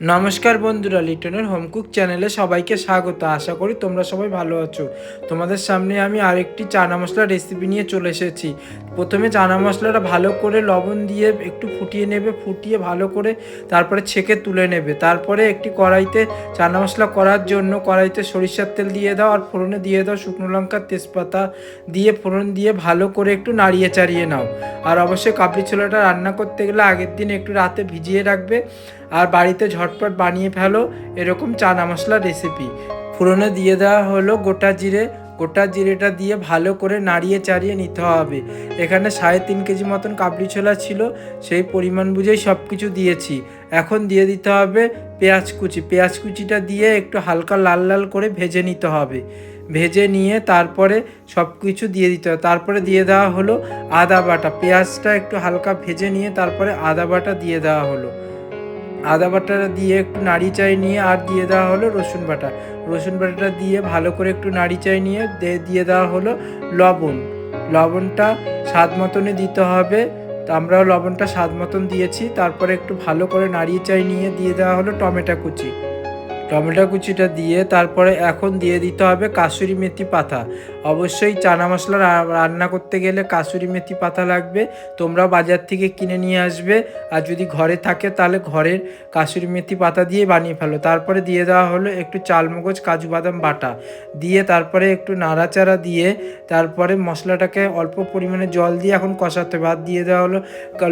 নমস্কার বন্ধুরা লিটনের হোমকুক চ্যানেলে সবাইকে স্বাগত। আশা করি তোমরা সবাই ভালো আছো। তোমাদের সামনে আমি আরেকটি চানা মশলা রেসিপি নিয়ে চলে এসেছি। প্রথমে চানা মশলাটা ভালো করে লবণ দিয়ে একটু ফুটিয়ে নেবে, ফুটিয়ে ভালো করে তারপরে ছেঁকে তুলে নেবে। তারপরে একটি কড়াইতে চানা মশলা করার জন্য কড়াইতে সরিষার তেল দিয়ে দাও আর ফোড়নে দিয়ে দাও শুকনো লঙ্কা, তেজপাতা দিয়ে ফোড়ন দিয়ে ভালো করে একটু নাড়িয়ে চাড়িয়ে নাও। আর অবশ্যই কাবলি ছোলাটা রান্না করতে গেলে আগের দিন একটু রাতে ভিজিয়ে রাখবে। আর বাড়িতে ঝটপট বানিয়ে ফেলো, এরকম চানা মশলা রেসিপি ফোড়নে দিয়ে দেওয়া হলো গোটা জিরে। গোটা জিরেটা দিয়ে ভালো করে নাড়িয়ে চাড়িয়ে নিতে হবে। এখানে সাড়ে তিন কেজি মতন কাবলি ছোলা ছিল, সেই পরিমাণ বুঝেই সব কিছু দিয়েছি। এখন দিয়ে দিতে হবে পেঁয়াজ কুচি। পেঁয়াজ কুচিটা দিয়ে একটু হালকা লাল লাল করে ভেজে নিতে হবে। ভেজে নিয়ে তারপরে সব কিছু দিয়ে দিতে হবে। তারপরে দিয়ে দেওয়া হলো আদা বাটা। পেঁয়াজটা একটু হালকা ভেজে নিয়ে তারপরে আদা বাটা দিয়ে দেওয়া হলো। আদা বাটাটা দিয়ে একটু নাড়ি চাই নিয়ে আর দিয়ে দেওয়া হলো রসুন বাটা। রসুন বাটাটা দিয়ে ভালো করে একটু নাড়ি চাই নিয়ে দিয়ে দেওয়া হলো লবণ। লবণটা স্বাদ মতনে দিতে হবে। আমরাও লবণটা স্বাদ মতন দিয়েছি। তারপরে একটু ভালো করে নাড়িয়ে চাই নিয়ে দিয়ে দেওয়া হলো টমেটো কুচি। টমেটো কুচিটা দিয়ে তারপরে এখন দিয়ে দিতে হবে কাসুরি মেথি পাতা। অবশ্যই চানা মশলা রান্না করতে গেলে কাসুরি মেথি পাতা লাগবে তোমরা বাজার থেকে কিনে নিয়ে আসবে, আর যদি ঘরে থাকে তাহলে ঘরের কাসুরি মেথি পাতা দিয়ে বানিয়ে ফেলো। তারপরে দিয়ে দেওয়া হলো একটু চালমগজ, কাজু বাদাম বাটা। দিয়ে তারপরে একটু নাড়াচাড়া দিয়ে তারপরে মশলাটাকে অল্প পরিমাণে জল দিয়ে এখন কষাতে আর দিয়ে দেওয়া হলো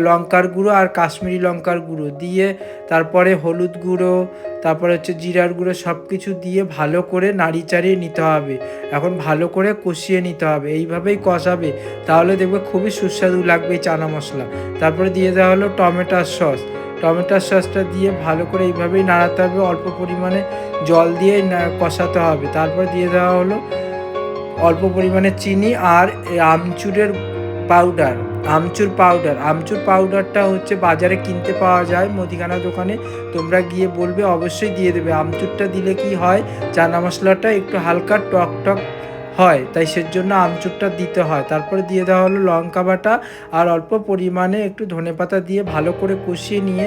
লঙ্কার গুঁড়ো আর কাশ্মীরি লঙ্কার গুঁড়ো। দিয়ে তারপরে হলুদ গুঁড়ো, তারপরে হচ্ছে জিরার গুঁড়ো সব কিছু দিয়ে ভালো করে নাড়ি চাড়িয়ে নিতে হবে। এখন ভালো করে কষিয়ে নিতে হবে। এইভাবেই কষাবে। তাহলে দেখবে খুবই সুস্বাদু লাগবে চানা মশলা। তারপরে দিয়ে দেওয়া হলো টমেটোর সস। টমেটোর সসটা দিয়ে ভালো করে এইভাবেই নাড়াতে হবে। অল্প পরিমাণে জল দিয়ে কষাতে হবে। তারপর দিয়ে দেওয়া হলো অল্প পরিমাণে চিনি আর আমচুরের পাউডার। আমচুর পাউডার। আমচুর পাউডারটা হচ্ছে বাজারে কিনতে পাওয়া যায় মুদিখানা দোকানে। তোমরা গিয়ে বলবে, অবশ্যই দিয়ে দেবে। আমচুরটা দিলে কি হয়? চানা মশলাটা একটু হালকা টক টক হয়, তাই সেজন্য আমচুরটা দিতে হয়। তারপরে দিয়ে দেওয়া হলো লঙ্কা বাটা আর অল্প পরিমাণে একটু ধনেপাতা দিয়ে ভালো করে কষিয়ে নিয়ে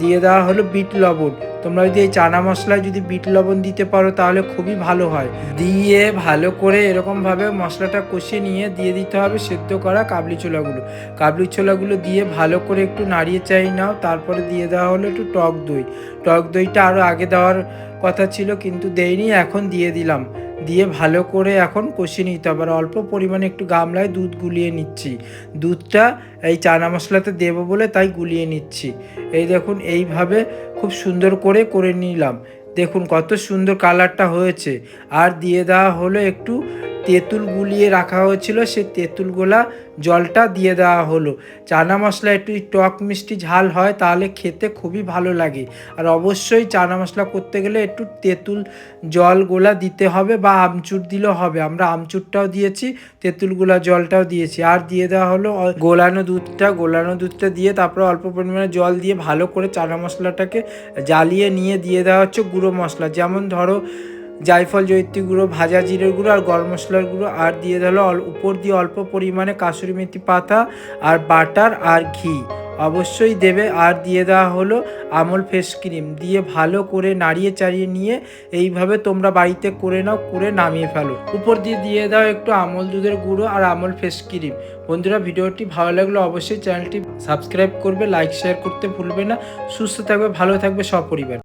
দিয়ে দেওয়া হলো বিট লবণ। তোমরা যদি এই চানা মশলায় যদি বিট লবণ দিতে পারো তাহলে খুবই ভালো হয়। দিয়ে ভালো করে এরকমভাবে মশলাটা কষিয়ে নিয়ে দিয়ে দিতে হবে সেদ্ধ করা কাবলি ছোলাগুলো। কাবলি ছোলাগুলো দিয়ে ভালো করে একটু নাড়িয়ে চাই নাও, তারপরে দিয়ে দেওয়া হলো একটু টক দই। টক দইটা আরও আগে দেওয়ার কথা ছিল, কিন্তু দেইনি, এখন দিয়ে দিলাম। দিয়ে ভালো করে এখন কষিয়ে নিতে হবে। আর অল্প পরিমাণে একটু গামলায় দুধ গুলিয়ে নিচ্ছি। দুধটা এই চানা মশলাতে দেবো বলে তাই গুলিয়ে নিচ্ছি। এই দেখুন, এইভাবে খুব সুন্দর করে করে নিলাম। দেখুন কত সুন্দর কালারটা হয়েছে। আর দিয়ে দেওয়া হলো একটু তেঁতুল গুলিয়ে রাখা হয়েছিল, সেই তেঁতুলগুলা জলটা দিয়ে দেওয়া হলো। চানা মশলা একটু টক মিষ্টি ঝাল হয়, তাহলে খেতে খুবই ভালো লাগে। আর অবশ্যই চানা মশলা করতে গেলে একটু তেঁতুল জল গোলা দিতে হবে বা আমচুর দিলেও হবে। আমরা আমচুরটাও দিয়েছি তেঁতুলগুলা জলটাও দিয়েছি। আর দিয়ে দেওয়া হলো গোলানো দুধটা গোলানো দুধটা দিয়ে তারপরে অল্প পরিমাণে জল দিয়ে ভালো করে চানা মশলাটাকে জ্বালিয়ে নিয়ে দিয়ে দেওয়া হচ্ছে গুঁড়ো মশলা, যেমন ধরো জায়ফল জৈত্রী গুঁড়ো, ভাজা জিরের গুঁড়ো আর গরম মশলার গুঁড়ো, আর দিয়ে দিলো উপর দিয়ে অল্প পরিমাণে কাসুরি মেথি পাতা আর বাটার আর ঘি। অবশ্যই দেবে, আর দিয়ে দেওয়া হলো আমল ফেস ক্রিম। দিয়ে ভালো করে নাড়িয়ে চাড়িয়ে নিয়ে এইভাবে তোমরা বাড়িতে করে নাও, করে নামিয়ে ফেলো। উপর দিয়ে দিয়ে দাও একটু আমল দুধের গুঁড়ো আর আমল ফেস ক্রিম। বন্ধুরা, ভিডিওটি ভালো লাগলে অবশ্যই চ্যানেলটি সাবস্ক্রাইব করবে, লাইক, শেয়ার করতে ভুলবে না। সুস্থ থাকবে, ভালো থাকবে সপরিবার।